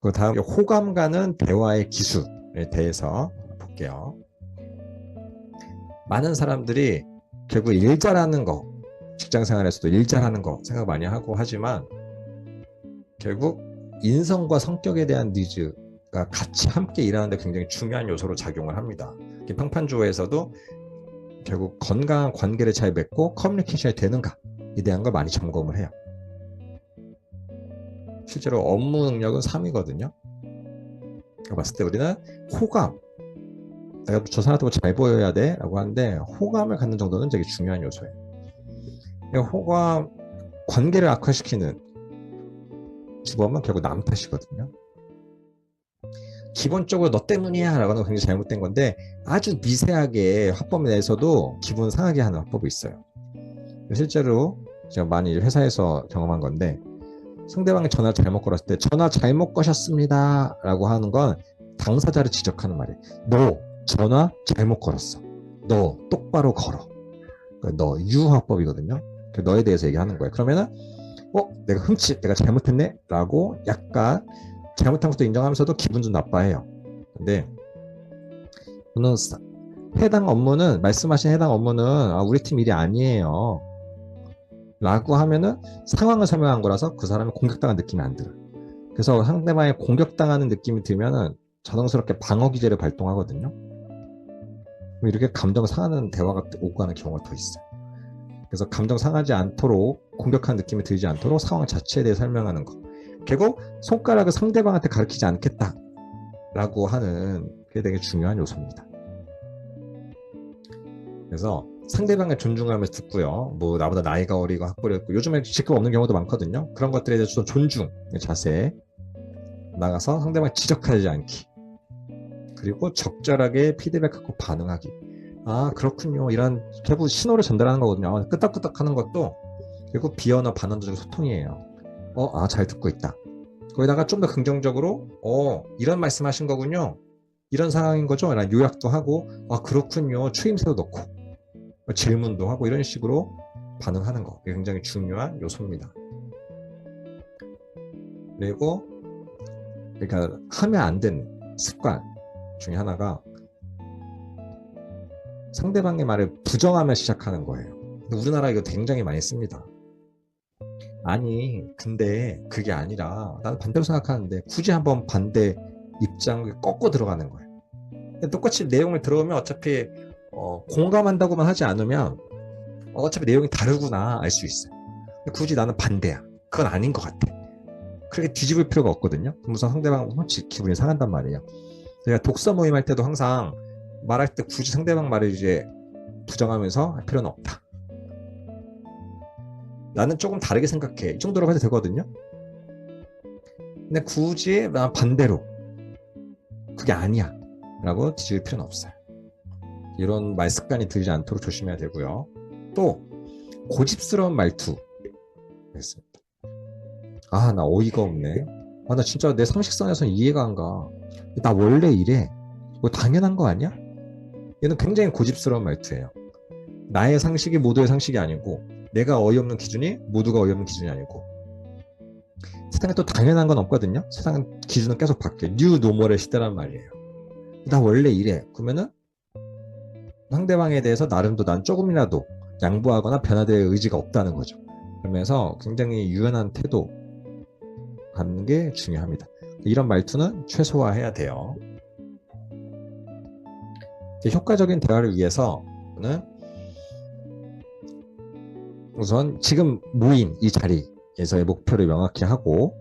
그 다음 호감 가는 대화의 기술에 대해서 볼게요. 많은 사람들이 결국 일 잘하는 거, 직장 생활에서도 일 잘하는 거 생각 많이 하고 하지만 결국 인성과 성격에 대한 니즈가 같이 함께 일하는데 굉장히 중요한 요소로 작용을 합니다. 평판조에서도 결국 건강한 관계를 잘 맺고 커뮤니케이션이 되는가에 대한 걸 많이 점검을 해요. 실제로 업무 능력은 3이거든요. 봤을 때 우리는 호감, 내가 저 사람한테 잘 보여야 돼 라고 하는데 호감을 갖는 정도는 되게 중요한 요소예요. 호감, 관계를 악화시키는 주범은 결국 남 탓이거든요. 기본적으로 너 때문이야 라고 하는 건 굉장히 잘못된 건데 아주 미세하게 화법 내에서도 기분 상하게 하는 화법이 있어요. 실제로 제가 많이 회사에서 경험한 건데 상대방이 전화 잘못 걸었을 때 전화 잘못 거셨습니다 라고 하는 건 당사자를 지적하는 말이에요. 너 전화 잘못 걸었어. 너 똑바로 걸어. 그러니까 너 유화법이거든요. 너에 대해서 얘기하는 거예요. 그러면은 어 내가 흠칫 내가 잘못했네 라고 약간 잘못한 것도 인정하면서도 기분 좀 나빠해요. 근데 저는 해당 업무는 말씀하신 해당 업무는 아, 우리 팀 일이 아니에요. 라고 하면은 상황을 설명한 거라서 그 사람이 공격당한 느낌이 안 들어요. 그래서 상대방이 공격당하는 느낌이 들면은 자동스럽게 방어 기제를 발동하거든요. 이렇게 감정 상하는 대화가 오고 가는 경우가 더 있어요. 그래서 감정 상하지 않도록 공격한 느낌이 들지 않도록 상황 자체에 대해 설명하는 거. 결국 손가락을 상대방한테 가르치지 않겠다 라고 하는 게 되게 중요한 요소입니다. 그래서 상대방을 존중하면서 듣고요. 뭐 나보다 나이가 어리고 학벌이 고 요즘에 직급 없는 경우도 많거든요. 그런 것들에 대해서 존중 자세 나가서 상대방 지적하지 않기 그리고 적절하게 피드백하고 반응하기 아 그렇군요 이런 결국 신호를 전달하는 거거든요. 끄덕끄덕 하는 것도 결국 비언어 반언적 소통이에요. 어, 아, 잘 듣고 있다. 거기다가 좀 더 긍정적으로, 어, 이런 말씀 하신 거군요. 이런 상황인 거죠? 라는 요약도 하고, 아, 그렇군요. 추임새도 넣고, 질문도 하고, 이런 식으로 반응하는 거. 굉장히 중요한 요소입니다. 그리고, 그러니까, 하면 안 되는 습관 중에 하나가, 상대방의 말을 부정하며 시작하는 거예요. 우리나라 이거 굉장히 많이 씁니다. 아니 근데 그게 아니라 나는 반대로 생각하는데 굳이 한번 반대 입장을 꺾고 들어가는 거예요. 똑같이 내용을 들어오면 어차피 어, 공감한다고만 하지 않으면 어차피 내용이 다르구나 알 수 있어요. 굳이 나는 반대야. 그건 아닌 것 같아. 그렇게 뒤집을 필요가 없거든요. 무슨 상대방 훔치 기분이 상한단 말이에요. 제가 독서 모임 할 때도 항상 말할 때 굳이 상대방 말을 이제 부정하면서 할 필요는 없다. 나는 조금 다르게 생각해. 이 정도로 해도 되거든요. 근데 굳이 나 반대로 그게 아니야 라고 뒤질 필요는 없어요. 이런 말 습관이 들지 않도록 조심해야 되고요. 또 고집스러운 말투 있습니다. 아, 나 어이가 없네. 아, 나 진짜 내 상식선에서는 이해가 안 가. 나 원래 이래. 뭐 당연한 거 아니야? 얘는 굉장히 고집스러운 말투예요. 나의 상식이 모두의 상식이 아니고 내가 어이없는 기준이 모두가 어이없는 기준이 아니고 세상에 또 당연한 건 없거든요. 세상은 기준은 계속 바뀌어요. 뉴 노멀의 시대란 말이에요. 나 원래 이래. 그러면은 상대방에 대해서 나름도 난 조금이라도 양보하거나 변화될 의지가 없다는 거죠. 그러면서 굉장히 유연한 태도 갖는 게 중요합니다. 이런 말투는 최소화해야 돼요. 효과적인 대화를 위해서는 우선 지금 모인 이 자리에서의 목표를 명확히 하고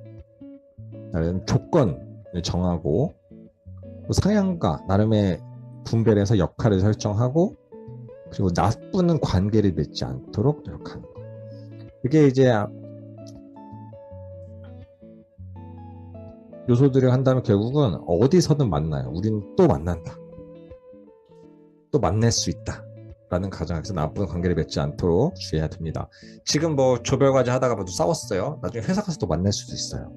다른 조건을 정하고 상향과 나름의 분배를 해서 역할을 설정하고 그리고 나쁘는 관계를 맺지 않도록 노력하는 거. 이게 이제 요소들을 한다면 결국은 어디서든 만나요. 우리는 또 만난다. 또 만날 수 있다. 라는 가정에서 나쁜 관계를 맺지 않도록 주의해야 됩니다. 지금 뭐 조별과제 하다가 모두 싸웠어요. 나중에 회사 가서 또 만날 수도 있어요.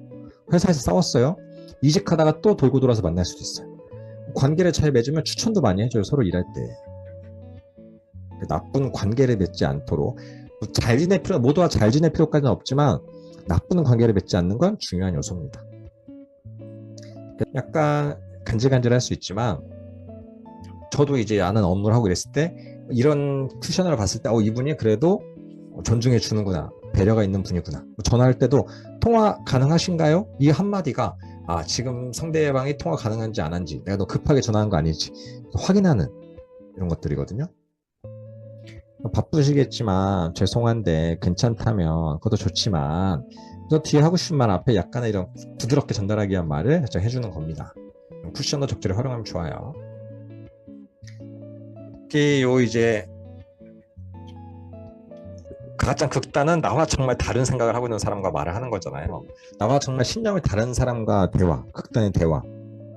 회사에서 싸웠어요. 이직하다가 또 돌고 돌아서 만날 수도 있어요. 관계를 잘 맺으면 추천도 많이 해줘요. 서로 일할 때. 나쁜 관계를 맺지 않도록 뭐잘 지낼 필요 모두와 잘 지낼 필요까지는 없지만 나쁜 관계를 맺지 않는 건 중요한 요소입니다. 약간 간질간질할 수 있지만 저도 이제 아는 업무를 하고 이랬을 때 이런 쿠션을 봤을 때 어, 이분이 그래도 존중해 주는구나 배려가 있는 분이구나 뭐 전화할 때도 통화 가능하신가요? 이 한마디가 아 지금 상대방이 통화 가능한지 안 한지 내가 너 급하게 전화한 거 아니지 확인하는 이런 것들이거든요. 바쁘시겠지만 죄송한데 괜찮다면 그것도 좋지만 저 뒤에 하고 싶은 말 앞에 약간의 이런 부드럽게 전달하기 위한 말을 해주는 겁니다. 쿠션도 적절히 활용하면 좋아요. 특히 요 이제 가장 극단은 나와 정말 다른 생각을 하고 있는 사람과 말을 하는 거잖아요. 나와 정말 신념이 다른 사람과 대화, 극단의 대화.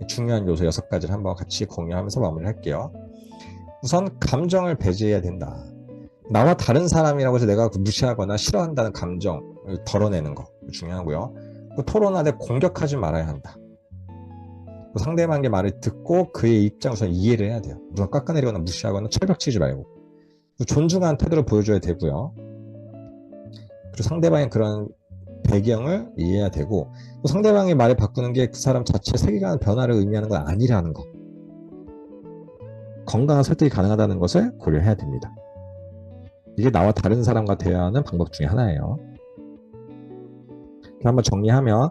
중요한 요소 여섯 가지를 한번 같이 공유하면서 마무리할게요. 우선 감정을 배제해야 된다. 나와 다른 사람이라고 해서 내가 무시하거나 싫어한다는 감정을 덜어내는 거 중요하고요. 때 공격하지 말아야 한다. 그 상대방의 말을 듣고 그의 우선 이해를 해야 돼요. 누가 깎아내리거나 무시하거나 철벽치지 말고 그 존중하는 태도를 보여줘야 되고요. 그리고 상대방의 그런 배경을 이해해야 되고 또 상대방의 말을 바꾸는 게 그 사람 자체 세계관 변화를 의미하는 건 아니라는 거. 건강한 설득이 가능하다는 것을 고려해야 됩니다. 이게 나와 다른 사람과 대화하는 방법 중에 하나예요. 한번 정리하면